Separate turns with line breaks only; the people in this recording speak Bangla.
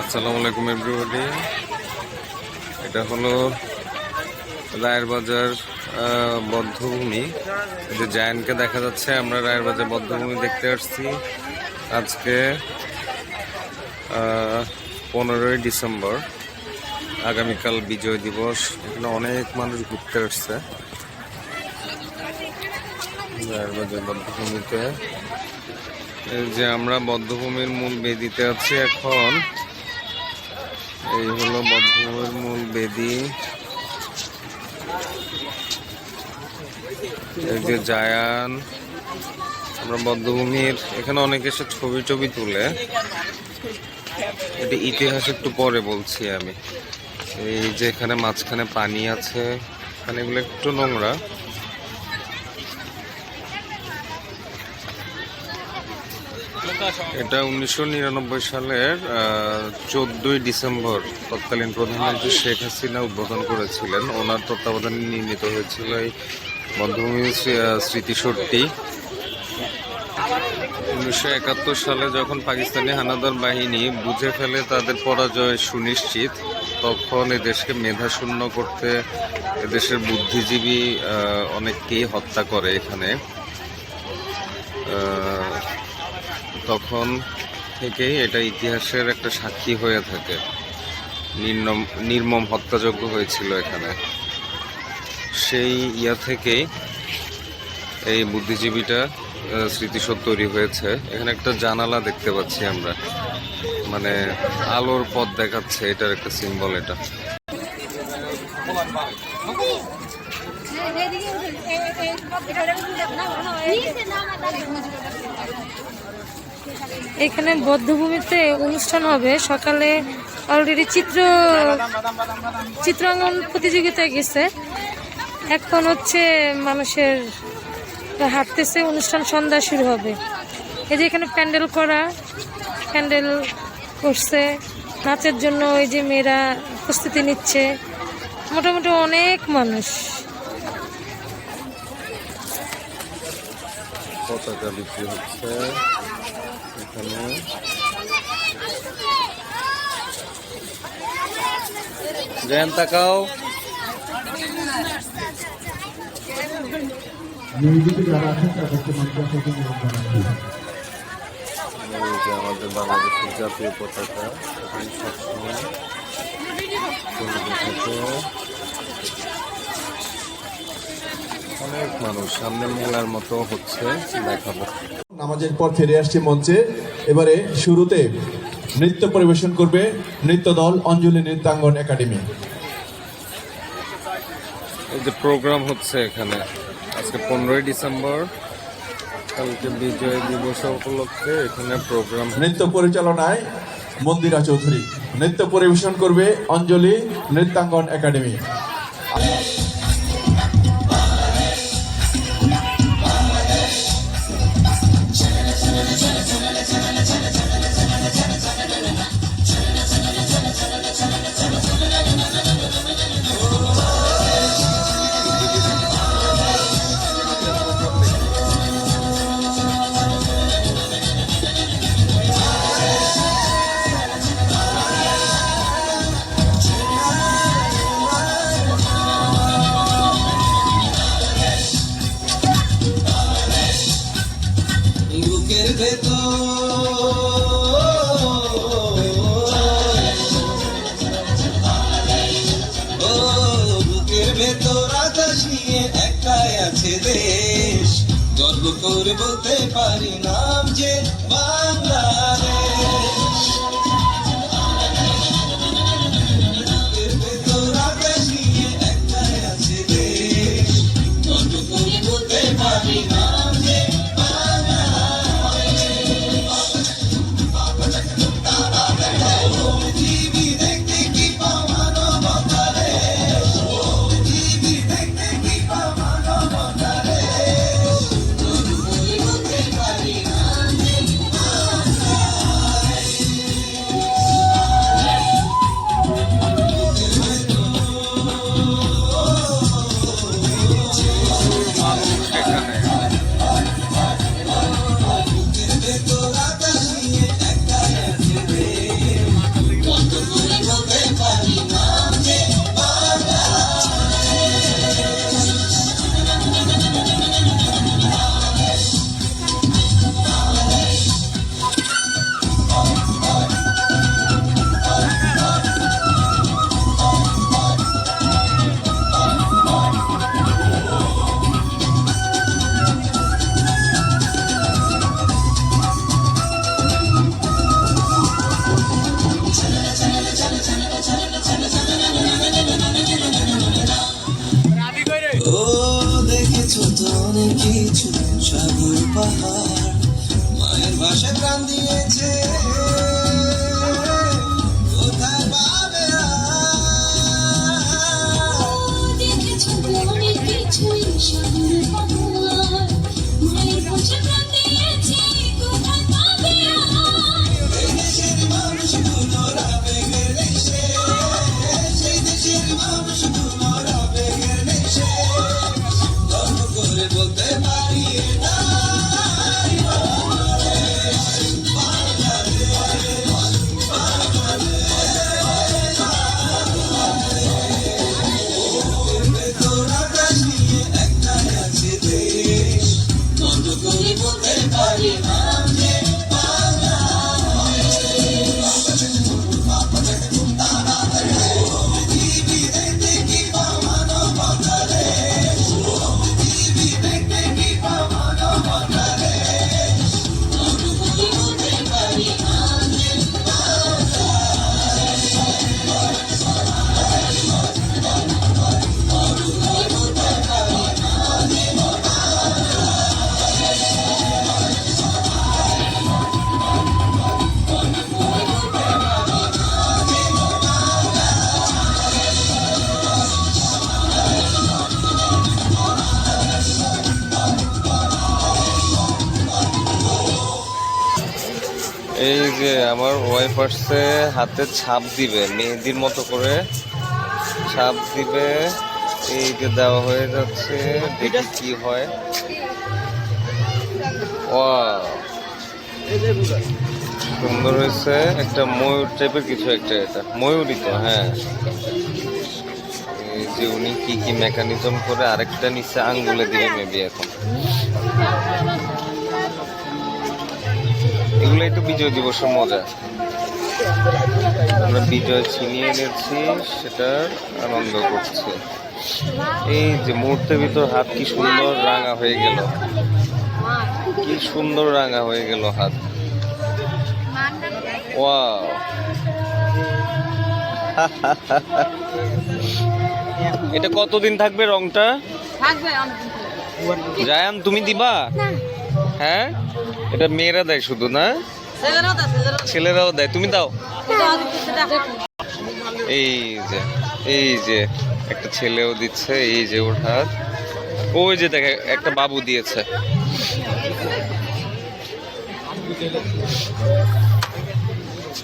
আসসালামু আলাইকুম এভরিবডি এটা হলো রায়ের বাজার বদ্ধভূমি। যে জায়ান্টকে দেখা যাচ্ছে, আমরা রায়ের বাজার বদ্ধভূমি দেখতে আসছি। আজকে পনেরোই ডিসেম্বর, আগামীকাল বিজয় দিবস। এখানে অনেক মানুষ ঘুরতে আসছে। রায়ের বাজার বদ্ধভূমিতে। যে আমরা বদ্ধভূমির মূল বেদিতে আছি এখন। এই হলো বদ্ধভূমির মূল বেদি। এই যে জায়ান, আমরা বদ্ধভূমির এখানে অনেকে এসে ছবি টবি তুলে। এটি ইতিহাস একটু পরে বলছি আমি। এই যে এখানে মাঝখানে পানি আছে, এখানে এগুলো একটু নোংরা। এটা উনিশশো নিরানব্বই সালের চোদ্দই ডিসেম্বর। তৎকালীন প্রধানমন্ত্রী শেখ হাসিনা উদ্বোধন করেছিলেন। ওনার তত্ত্বাবধানে নির্মিত হয়েছিল এই বন্ধভূমি স্মৃতিসৌধটি উনিশশো একাত্তর সালে যখন পাকিস্তানি হানাদার বাহিনী বুঝে ফেলে তাদের পরাজয় সুনিশ্চিত, তখন এদেশকে দেশকে মেধাশূন্য করতে এদেশের বুদ্ধিজীবী অনেককেই হত্যা করে এখানে। তখন থেকেই এটা ইতিহাসের একটা সাক্ষী হয়ে থাকে। নির্মম নির্মম হত্যাযজ্ঞ হয়েছিল এখানে। সেই ইয়া থেকেই এই বুদ্ধিজীবীটা স্মৃতিসৌধ তৈরি হয়েছে। এখানে একটা জানালা দেখতে পাচ্ছি আমরা। মানে আলোর পথ দেখাচ্ছে, এটার একটা সিম্বল এটা।
এখানে বদ্ধভূমিতে অনুষ্ঠান হবে। সকালে অলরেডি চিত্র চিত্রাঙ্গন প্রতিযোগিতায় গেছে। এখন হচ্ছে মানুষের হাঁটতেছে, অনুষ্ঠান সন্ধ্যা শুরু হবে। এই যে এখানে প্যান্ডেল করা, প্যান্ডেল করছে। নাচের জন্য ওই যে মেয়েরা প্রস্তুতি নিচ্ছে। মোটামুটি অনেক মানুষ।
পতাকা বিক্রি হচ্ছে? এখানে। জয়ন্ত তাকাও। আমাদের বাংলাদেশের জাতীয় পতাকা সবসময় অনেক মানুষ সামনে মেলার মতো হচ্ছে দেখাবো
নামাজের পর ফিরে আসছে মঞ্চে। এবারে শুরুতে নৃত্য পরিবেশন করবে নৃত্য দল অঞ্জলি নৃত্যাঙ্গন একাডেমি।
এই যে প্রোগ্রাম হচ্ছে এখানে আজকে পনেরোই ডিসেম্বর কালকে বিজয় দিবস উপলক্ষে এখানে প্রোগ্রাম।
নৃত্য পরিচালনায় মন্দিরা চৌধুরী। নৃত্য পরিবেশন করবে অঞ্জলি নৃত্যাঙ্গন একাডেমি।
বুকের বলতে পারি নাম যে কিছু সাগর পাহাড়। মায়ের ভাষা কান দিয়েছে।
এই
যে আমার ওয়াইফ আসছে, হাতে ছাপ দিবে, মেহেদির মতো করে ছাপ দিবে। এই যে দেওয়া হয়ে যাচ্ছে, দেখি কি হয়! সুন্দর হয়েছে। একটা ময়ূর টাইপের কিছু একটা এটা। ময়ূরই তো হ্যাঁ। যে উনি কি কি মেকানিজম করে, আরেকটা নিচে আঙ্গুলে দিবে মেবি এখন। এগুলোই তো বিজয় দিবসের মজা। আমরা বিজয় ছিনিয়ে এনেছি সেটার আনন্দ করছে। এই যে মুহূর্তের ভিতর হাত কি সুন্দর রাঙা হয়ে গেল। কি সুন্দর রাঙা হয়ে গেল হাত। এটা কতদিন থাকবে রংটা? জায়ান তুমি দিবা? হ্যাঁ? এটা মেয়েরা দেয় শুধু না? ছেলেরাও দেয় তুমি দাও। এই যে এই যে একটা ছেলেও দিচ্ছে এই যে ওর হাত। ওই যে দেখে একটা বাবু দিয়েছে।